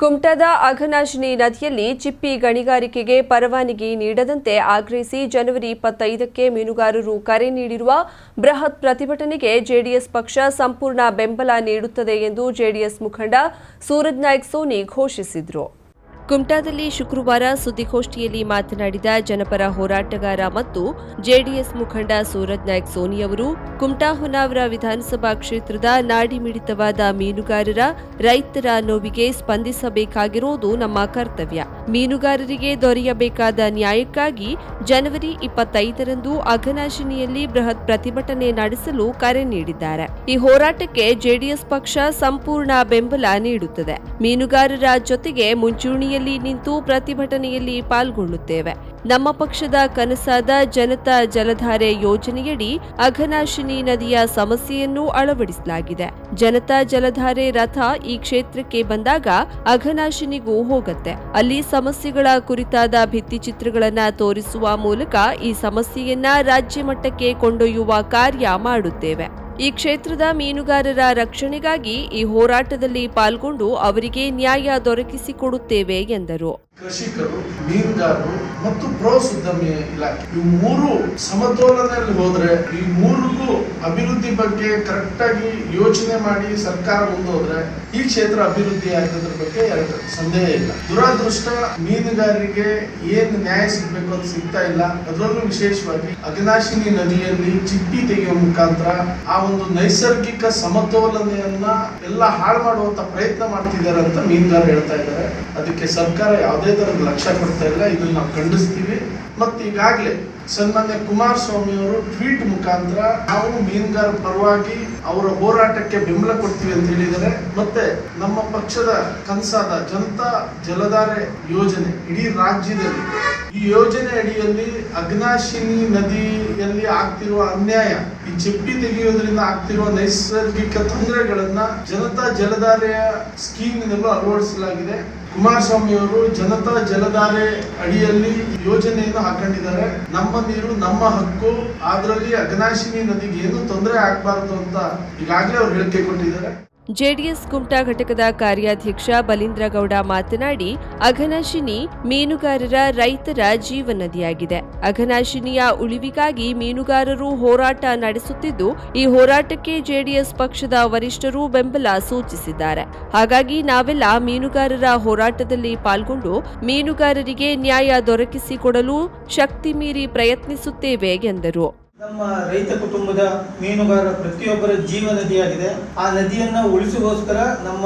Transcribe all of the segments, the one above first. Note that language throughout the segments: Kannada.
ಕುಮಟಾದ ಅಘನಾಶಿನಿ ನದಿಯಲ್ಲಿ ಚಿಪ್ಪಿ ಗಣಿಗಾರಿಕೆಗೆ ಪರವಾನಗಿ ನೀಡದಂತೆ ಆಗ್ರಹಿಸಿ ಜನವರಿ ಇಪ್ಪತ್ತೈದಕ್ಕೆ ಮೀನುಗಾರರು ಕರೆ ನೀಡಿರುವ ಬೃಹತ್ ಪ್ರತಿಭಟನೆಗೆ ಜೆಡಿಎಸ್ ಪಕ್ಷ ಸಂಪೂರ್ಣ ಬೆಂಬಲ ನೀಡುತ್ತದೆ ಎಂದು ಜೆಡಿಎಸ್ ಮುಖಂಡ ಸೂರಜ್ ನಾಯ್ಕ್ ಸೋನಿ ಘೋಷಿಸಿದರು. ಕುಮಟಾದಲ್ಲಿ ಶುಕ್ರವಾರ ಸುದ್ದಿಗೋಷ್ಠಿಯಲ್ಲಿ ಮಾತನಾಡಿದ ಜನಪರ ಹೋರಾಟಗಾರ ಮತ್ತು ಜೆಡಿಎಸ್ ಮುಖಂಡ ಸೂರಜ್ ನಾಯ್ಕ್ ಸೋನಿ ಅವರು, ಕುಮಟಾ ಹೊನ್ನಾವರ ವಿಧಾನಸಭಾ ಕ್ಷೇತ್ರದ ನಾಡಿಮಿಡಿತವಾದ ಮೀನುಗಾರರ ರೈತರ ನೋವಿಗೆ ಸ್ಪಂದಿಸಬೇಕಾಗಿರುವುದು ನಮ್ಮ ಕರ್ತವ್ಯ. ಮೀನುಗಾರರಿಗೆ ದೊರೆಯಬೇಕಾದ ನ್ಯಾಯಕ್ಕಾಗಿ ಜನವರಿ ಇಪ್ಪತ್ತೈದರಂದು ಅಘನಾಶಿನಿಯಲ್ಲಿ ಬೃಹತ್ ಪ್ರತಿಭಟನೆ ನಡೆಸಲು ಕರೆ ನೀಡಿದ್ದಾರೆ. ಈ ಹೋರಾಟಕ್ಕೆ ಜೆಡಿಎಸ್ ಪಕ್ಷ ಸಂಪೂರ್ಣ ಬೆಂಬಲ ನೀಡುತ್ತದೆ. ಮೀನುಗಾರರ ಜೊತೆಗೆ ಮುಂಚೂಣಿಯಲ್ಲಿ ನಿಂತು ಪ್ರತಿಭಟನೆಯಲ್ಲಿ ಪಾಲ್ಗೊಳ್ಳುತ್ತೇವೆ. ನಮ್ಮ ಪಕ್ಷದ ಕನಸಾದ ಜನತಾ ಜಲಧಾರೆ ಯೋಜನೆಯಡಿ ಅಘನಾಶಿನಿ ನದಿಯ ಸಮಸ್ಯೆಯನ್ನು ಅಳವಡಿಸಲಾಗಿದೆ. ಜನತಾ ಜಲಧಾರೆ ರಥ ಈ ಕ್ಷೇತ್ರಕ್ಕೆ ಬಂದಾಗ ಅಘನಾಶಿನಿಗೂ ಹೋಗುತ್ತೆ. ಅಲ್ಲಿ ಸಮಸ್ಯೆಗಳ ಕುರಿತಾದ ಭಿತ್ತಿಚಿತ್ರಗಳನ್ನ ತೋರಿಸುವ ಮೂಲಕ ಈ ಸಮಸ್ಯೆಯನ್ನ ರಾಜ್ಯ ಮಟ್ಟಕ್ಕೆ ಕೊಂಡೊಯ್ಯುವ ಕಾರ್ಯ ಮಾಡುತ್ತೇವೆ. ಈ ಕ್ಷೇತ್ರದ ಮೀನುಗಾರರ ರಕ್ಷಣೆಗಾಗಿ ಈ ಹೋರಾಟದಲ್ಲಿ ಪಾಲ್ಗೊಂಡು ಅವರಿಗೆ ನ್ಯಾಯ ದೊರಕಿಸಿಕೊಡುತ್ತೇವೆ ಎಂದರು. ಕೃಷಿಕರು, ಮೀನುಗಾರರು ಮತ್ತು ಪ್ರವಾಸೋದ್ಯಮ ಇಲಾಖೆ. ಇವು ಮೂರು ಸಮತೋಲನದಲ್ಲಿ ಹೋದ್ರೆ ಈ ಮೂರಿಗೂ ಅಭಿವೃದ್ಧಿ ಬಗ್ಗೆ ಕರೆಕ್ಟ್ ಆಗಿ ಯೋಚನೆ ಮಾಡಿ ಸರ್ಕಾರ ಮುಂದೋದ್ರೆ ಈ ಕ್ಷೇತ್ರ ಅಭಿವೃದ್ಧಿ ಆಗೋದ್ರ ಬಗ್ಗೆ ಎರಡು ಸಂದೇಹ ಇಲ್ಲ. ದುರಾದೃಷ್ಟ ಮೀನುಗಾರರಿಗೆ ಏನ್ ನ್ಯಾಯ ಸಿಗ್ಬೇಕು ಅಂತ ಸಿಗ್ತಾ ಇಲ್ಲ. ಅದರಲ್ಲೂ ವಿಶೇಷವಾಗಿ ಅಗ್ನಾಶಿನಿ ನದಿಯಲ್ಲಿ ಚಿಟ್ಟಿ ತೆಗೆಯುವ ಮುಖಾಂತರ ಆ ಒಂದು ನೈಸರ್ಗಿಕ ಸಮತೋಲನೆಯನ್ನ ಎಲ್ಲ ಹಾಳು ಮಾಡುವಂತ ಪ್ರಯತ್ನ ಮಾಡ್ತಿದ್ದಾರೆ ಅಂತ ಮೀನುಗಾರ ಹೇಳ್ತಾ ಇದ್ದಾರೆ. ಅದಕ್ಕೆ ಸರ್ಕಾರ ಯಾವುದೇ ತರದ ಲಕ್ಷ್ಯ ಕೊಡ್ತಾ ಇಲ್ಲ, ಇದನ್ನು ನಾವು ಖಂಡಿಸ್ತೀವಿ. ಮತ್ತೆ ಈಗಾಗಲೇ ಸನ್ಮಾನ್ಯ ಕುಮಾರಸ್ವಾಮಿ ಅವರು ಟ್ವೀಟ್ ಮುಖಾಂತರ ನಾವು ಮೀನುಗಾರ ಪರವಾಗಿ ಅವರ ಹೋರಾಟಕ್ಕೆ ಬೆಂಬಲ ಕೊಡ್ತೀವಿ ಅಂತ ಹೇಳಿದರೆ ಮತ್ತೆ ನಮ್ಮ ಪಕ್ಷದ ಕನಸಾದ ಜನತಾ ಜಲಧಾರೆ ಯೋಜನೆ ಇಡೀ ರಾಜ್ಯದಲ್ಲಿ, ಈ ಯೋಜನೆ ಅಡಿಯಲ್ಲಿ ಅಗ್ನಾಶಿನಿ ನದಿಯಲ್ಲಿ ಆಗ್ತಿರುವ ಅನ್ಯಾಯ, ಈ ಚಿಪ್ಪಿ ತೆಗೆಯೋದ್ರಿಂದ ಆಗ್ತಿರುವ ನೈಸರ್ಗಿಕ ತೊಂದರೆಗಳನ್ನ ಜನತಾ ಜಲಧಾರೆಯ ಸ್ಕೀಮ್ನಲ್ಲೂ ಅಳವಡಿಸಲಾಗಿದೆ. ಕುಮಾರಸ್ವಾಮಿ ಅವರು ಜನತಾ ಜಲಧಾರೆ ಅಡಿಯಲ್ಲಿ ಯೋಜನೆಯನ್ನು ಹಾಕೊಂಡಿದ್ದಾರೆ. ನಮ್ಮ ನೀರು, ನಮ್ಮ ಹಕ್ಕು ಅದರಲ್ಲಿ ಅಗ್ನಾಶಿನಿ ನದಿಗೆ ಏನು ತೊಂದರೆ ಆಗ್ಬಾರ್ದು ಅಂತ ಈಗಾಗಲೇ ಅವ್ರು ಹೇಳಿಕೆ ಕೊಟ್ಟಿದ್ದಾರೆ. ಜೆಡಿಎಸ್ ಕುಮಟಾ ಘಟಕದ ಕಾರ್ಯಾಧ್ಯಕ್ಷ ಬಲೀಂದ್ರಗೌಡ ಮಾತನಾಡಿ, ಅಘನಾಶಿನಿ ಮೀನುಗಾರರ ರೈತರ ಜೀವನದಿಯಾಗಿದೆ. ಅಘನಾಶಿನಿಯ ಉಳಿವಿಗಾಗಿ ಮೀನುಗಾರರು ಹೋರಾಟ ನಡೆಸುತ್ತಿದ್ದು, ಈ ಹೋರಾಟಕ್ಕೆ ಜೆಡಿಎಸ್ ಪಕ್ಷದ ವರಿಷ್ಠರು ಬೆಂಬಲ ಸೂಚಿಸಿದ್ದಾರೆ. ಹಾಗಾಗಿ ನಾವೆಲ್ಲ ಮೀನುಗಾರರ ಹೋರಾಟದಲ್ಲಿ ಪಾಲ್ಗೊಂಡು, ಮೀನುಗಾರರಿಗೆ ನ್ಯಾಯ ದೊರಕಿಸಿಕೊಡಲು ಶಕ್ತಿ ಮೀರಿ ಪ್ರಯತ್ನಿಸುತ್ತೇವೆ, ಎಂದರು. ನಮ್ಮ ರೈತ ಕುಟುಂಬದ ಮೀನುಗಾರ ಪ್ರತಿಯೊಬ್ಬರ ಜೀವ ನದಿಯಾಗಿದೆ. ಆ ನದಿಯನ್ನ ಉಳಿಸುಗೋಸ್ಕರ ನಮ್ಮ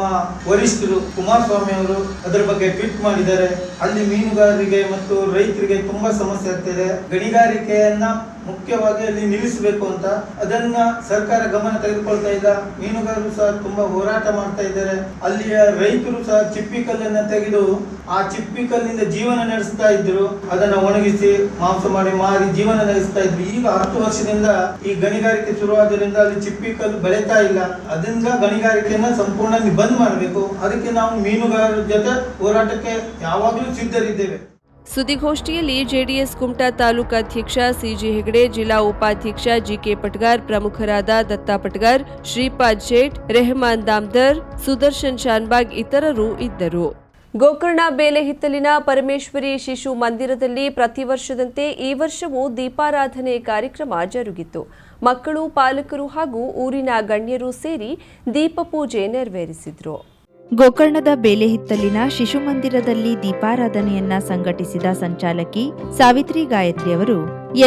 ವರಿಷ್ಠರು ಕುಮಾರಸ್ವಾಮಿ ಅವರು ಅದರ ಬಗ್ಗೆ ಟ್ವೀಟ್ ಮಾಡಿದ್ದಾರೆ. ಅಲ್ಲಿ ಮೀನುಗಾರರಿಗೆ ಮತ್ತು ರೈತರಿಗೆ ತುಂಬಾ ಸಮಸ್ಯೆ ಆಗ್ತಿದೆ. ಗಣಿಗಾರಿಕೆಯನ್ನ ಮುಖ್ಯವಾಗಿ ಅಲ್ಲಿ ನಿಲ್ಲಿಸಬೇಕು ಅಂತ. ಅದನ್ನ ಸರ್ಕಾರ ಗಮನ ತೆಗೆದುಕೊಳ್ತಾ ಇಲ್ಲ. ಮೀನುಗಾರರು ಸಹ ತುಂಬಾ ಹೋರಾಟ ಮಾಡ್ತಾ ಇದ್ದಾರೆ. ಅಲ್ಲಿಯ ರೈತರು ಸಹ ಚಿಪ್ಪಿ ಕಲ್ಲನ್ನ ತೆಗೆದು ಆ ಚಿಪ್ಪಿ ಕಲ್ಲಿಂದ ಜೀವನ ನಡೆಸ್ತಾ ಇದ್ರು. ಅದನ್ನ ಒಣಗಿಸಿ ಮಾಂಸ ಮಾಡಿ ಮಾರಿ ಜೀವನ ನಡೆಸ್ತಾ ಇದ್ರು. ಈಗ ಹತ್ತು ವರ್ಷದಿಂದ ಈ ಗಣಿಗಾರಿಕೆ ಶುರುವಾದ್ರಿಂದ ಅಲ್ಲಿ ಚಿಪ್ಪಿ ಕಲ್ಲು ಬೆಳೀತಾ ಇಲ್ಲ. ಅದರಿಂದ ಗಣಿಗಾರಿಕೆಯನ್ನ ಸಂಪೂರ್ಣ ಬಂದ್ ಮಾಡಬೇಕು. ಅದಕ್ಕೆ ನಾವು ಮೀನುಗಾರರ ಜೊತೆ ಹೋರಾಟಕ್ಕೆ ಯಾವಾಗಲೂ ಸಿದ್ಧರಿದ್ದೇವೆ. ಸುದ್ದಿಗೋಷ್ಠಿಯಲ್ಲಿ ಜೆಡಿಎಸ್ ಕುಮಟಾ ತಾಲೂಕಾಧ್ಯಕ್ಷ ಸಿಜಿ ಹೆಗಡೆ, ಜಿಲ್ಲಾ ಉಪಾಧ್ಯಕ್ಷ ಜಿಕೆ ಪಟ್ಗಾರ್, ಪ್ರಮುಖರಾದ ದತ್ತಾ ಪಟ್ಗಾರ್, ಶ್ರೀಪಾದ್ ಜೇಟ್ ರೆಹಮಾನ್ ದಾಮ್ದರ್, ಸುದರ್ಶನ್ ಶಾನ್ಬಾಗ್ ಇತರರು ಇದ್ದರು. ಗೋಕರ್ಣ ಬೇಲೆ ಹಿತ್ತಲಿನ ಪರಮೇಶ್ವರಿ ಶಿಶು ಮಂದಿರದಲ್ಲಿ ಪ್ರತಿ ವರ್ಷದಂತೆ ಈ ವರ್ಷವೂ ದೀಪಾರಾಧನೆ ಕಾರ್ಯಕ್ರಮ ಜರುಗಿತು. ಮಕ್ಕಳು, ಪಾಲಕರು ಹಾಗೂ ಊರಿನ ಗಣ್ಯರು ಸೇರಿ ದೀಪ ಪೂಜೆ ನೆರವೇರಿಸಿದ್ರು. ಗೋಕರ್ಣದ ಬೇಲೆಹಿತ್ತಲಿನ ಶಿಶು ಮಂದಿರದಲ್ಲಿ ದೀಪಾರಾಧನೆಯನ್ನ ಸಂಘಟಿಸಿದ ಸಂಚಾಲಕಿ ಸಾವಿತ್ರಿ ಗಾಯತ್ರಿ ಅವರು,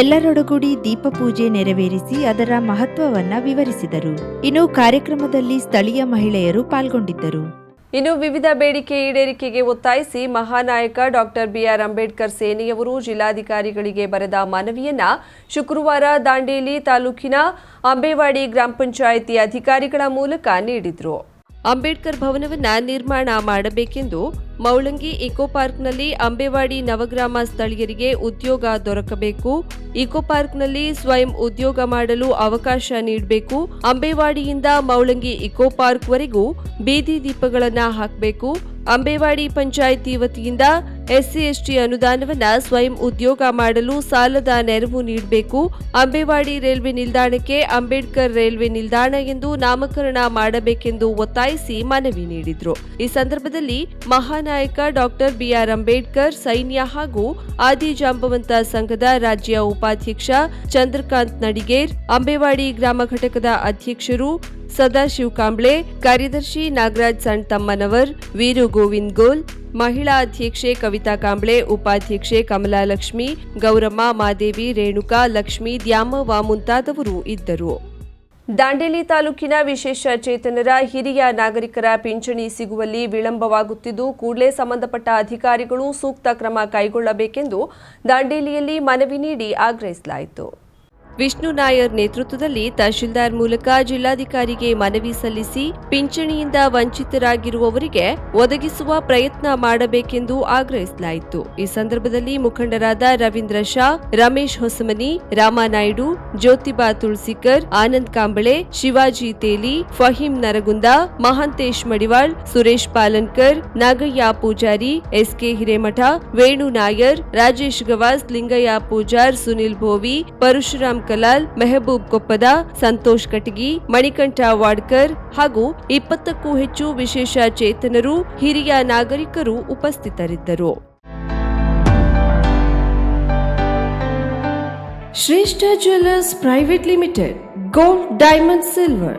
ಎಲ್ಲರೊಡಗೂಡಿ ದೀಪ ಪೂಜೆ ನೆರವೇರಿಸಿ ಅದರ ಮಹತ್ವವನ್ನ ವಿವರಿಸಿದರು. ಇನ್ನು ಕಾರ್ಯಕ್ರಮದಲ್ಲಿ ಸ್ಥಳೀಯ ಮಹಿಳೆಯರು ಪಾಲ್ಗೊಂಡಿದ್ದರು. ಇನ್ನು ವಿವಿಧ ಬೇಡಿಕೆ ಈಡೇರಿಕೆಗೆ ಒತ್ತಾಯಿಸಿ ಮಹಾನಾಯಕ ಡಾಕ್ಟರ್ ಬಿಆರ್ ಅಂಬೇಡ್ಕರ್ ಸೇನೆಯವರು ಜಿಲ್ಲಾಧಿಕಾರಿಗಳಿಗೆ ಬರೆದ ಮನವಿಯನ್ನ ಶುಕ್ರವಾರ ದಾಂಡೇಲಿ ತಾಲೂಕಿನ ಅಂಬೇವಾಡಿ ಗ್ರಾಮ ಪಂಚಾಯಿತಿ ಅಧಿಕಾರಿಗಳ ಮೂಲಕ ನೀಡಿದ್ರು. ಅಂಬೇಡ್ಕರ್ ಭವನವನ್ನ ನಿರ್ಮಾಣ ಮಾಡಬೇಕೆಂದು ಮೌಳಂಗಿ ಇಕೋ ಪಾರ್ಕ್ನಲ್ಲಿ ಅಂಬೇವಾಡಿ ನವಗ್ರಾಮ ಸ್ಥಳೀಯರಿಗೆ ಉದ್ಯೋಗ ದೊರಕಬೇಕು. ಇಕೋ ಪಾರ್ಕ್ನಲ್ಲಿ ಸ್ವಯಂ ಉದ್ಯೋಗ ಮಾಡಲು ಅವಕಾಶ ನೀಡಬೇಕು. ಅಂಬೇವಾಡಿಯಿಂದ ಮೌಳಂಗಿ ಇಕೋ ಪಾರ್ಕ್ವರೆಗೂ ಬೀದಿ ದೀಪಗಳನ್ನು ಹಾಕಬೇಕು. ಅಂಬೇವಾಡಿ ಪಂಚಾಯಿತಿ ವತಿಯಿಂದ ಎಸ್ಸಿ ಎಸ್ಟಿ ಅನುದಾನವನ್ನ ಸ್ವಯಂ ಉದ್ಯೋಗ ಮಾಡಲು ಸಾಲದ ನೆರವು ನೀಡಬೇಕು. ಅಂಬೇವಾಡಿ ರೈಲ್ವೆ ನಿಲ್ದಾಣಕ್ಕೆ ಅಂಬೇಡ್ಕರ್ ರೈಲ್ವೆ ನಿಲ್ದಾಣ ಎಂದು ನಾಮಕರಣ ಮಾಡಬೇಕೆಂದು ಒತ್ತಾಯಿಸಿ ಮನವಿ ನೀಡಿದ್ರು. ಈ ಸಂದರ್ಭದಲ್ಲಿ ಮಹಾನಾಯಕ ಡಾಕ್ಟರ್ ಬಿಆರ್ ಅಂಬೇಡ್ಕರ್, ಸೈನ್ಯ ಹಾಗೂ ಆದಿ ಜಾಂಬವಂತ ಸಂಘದ ರಾಜ್ಯ ಉಪಾಧ್ಯಕ್ಷ ಚಂದ್ರಕಾಂತ್ ನಡಿಗೇರ್, ಅಂಬೇವಾಡಿ ಗ್ರಾಮ ಘಟಕದ ಅಧ್ಯಕ್ಷರು ಸದಾಶಿವ್ ಕಾಂಬ್ಳೆ, ಕಾರ್ಯದರ್ಶಿ ನಾಗರಾಜ್ ಸಣ್ ತಮ್ಮನವರ್, ವೀರು ಗೋವಿಂದ್ ಗೋಲ್, ಮಹಿಳಾ ಅಧ್ಯಕ್ಷೆ ಕವಿತಾ ಕಾಂಬ್ಳೆ, ಉಪಾಧ್ಯಕ್ಷೆ ಕಮಲಾ ಲಕ್ಷ್ಮಿ ಗೌರಮ್ಮ ಮಾದೇವಿ, ರೇಣುಕಾ, ಲಕ್ಷ್ಮಿ ದ್ಯಾಮವ್ವ ಮುಂತಾದವರು ಇದ್ದರು. ದಾಂಡೇಲಿ ತಾಲೂಕಿನ ವಿಶೇಷ ಚೇತನರ ಹಿರಿಯ ನಾಗರಿಕರ ಪಿಂಚಣಿ ಸಿಗುವಲ್ಲಿ ವಿಳಂಬವಾಗುತ್ತಿದ್ದು, ಕೂಡಲೇ ಸಂಬಂಧಪಟ್ಟ ಅಧಿಕಾರಿಗಳು ಸೂಕ್ತ ಕ್ರಮ ಕೈಗೊಳ್ಳಬೇಕೆಂದು ದಾಂಡೇಲಿಯಲ್ಲಿ ಮನವಿ ನೀಡಿ ಆಗ್ರಹಿಸಲಾಯಿತು. ವಿಷ್ಣು ನಾಯರ್ ನೇತೃತ್ವದಲ್ಲಿ ತಹಶೀಲ್ದಾರ್ ಮೂಲಕ ಜಿಲ್ಲಾಧಿಕಾರಿಗೆ ಮನವಿ ಸಲ್ಲಿಸಿ ಪಿಂಚಣಿಯಿಂದ ವಂಚಿತರಾಗಿರುವವರಿಗೆ ಒದಗಿಸುವ ಪ್ರಯತ್ನ ಮಾಡಬೇಕೆಂದು ಆಗ್ರಹಿಸಲಾಯಿತು. ಈ ಸಂದರ್ಭದಲ್ಲಿ ಮುಖಂಡರಾದ ರವೀಂದ್ರ ಶಾ, ರಮೇಶ್ ಹೊಸಮನಿ, ರಾಮಾನಾಯ್ಡು, ಜ್ಯೋತಿಬಾ ತುಳಸಿಕರ್, ಆನಂದ್ ಕಾಂಬಳೆ, ಶಿವಾಜಿ ತೇಲಿ ಫಹೀಂ ನರಗುಂದ, ಮಹಾಂತೇಶ್ ಮಡಿವಾಳ್, ಸುರೇಶ್ ಪಾಲನ್ಕರ್, ನಾಗಯ್ಯ ಪೂಜಾರಿ, ಎಸ್ಕೆ ಹಿರೇಮಠ, ವೇಣು ನಾಯರ್, ರಾಜೇಶ್ ಗವಾಸ್, ಲಿಂಗಯ್ಯ ಪೂಜಾರ್, ಸುನಿಲ್ ಭೋವಿ, ಪರಶುರಾಮ್ ಕಲಾಲ್, ಮೆಹಬೂಬ್ ಕೊಪ್ಪದ, ಸಂತೋಷ್ ಕಟಗಿ, ಮಣಿಕಂಠ ವಾಡ್ಕರ್ ಹಾಗೂ ಇಪ್ಪತ್ತಕ್ಕೂ ಹೆಚ್ಚು ವಿಶೇಷ ಚೇತನರು, ಹಿರಿಯ ನಾಗರಿಕರು ಉಪಸ್ಥಿತರಿದ್ದರು. Shreshta jewellers private limited, gold, diamond, silver.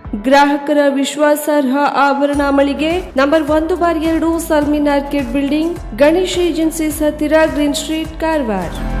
ಗ್ರಾಹಕರ ವಿಶ್ವಾಸಾರ್ಹ ಆಭರಣ ಮಳಿಗೆ ನಂಬರ್ ಒಂದು ಬಾರ್ ಎರಡು ಆರ್ಕಿಡ್ ಬಿಲ್ಡಿಂಗ್ ಗಣೇಶ್ ಏಜೆನ್ಸೀಸ್ ಹತ್ತಿರ ಗ್ರೀನ್ ಸ್ಟ್ರೀಟ್ ಕಾರವಾರ್.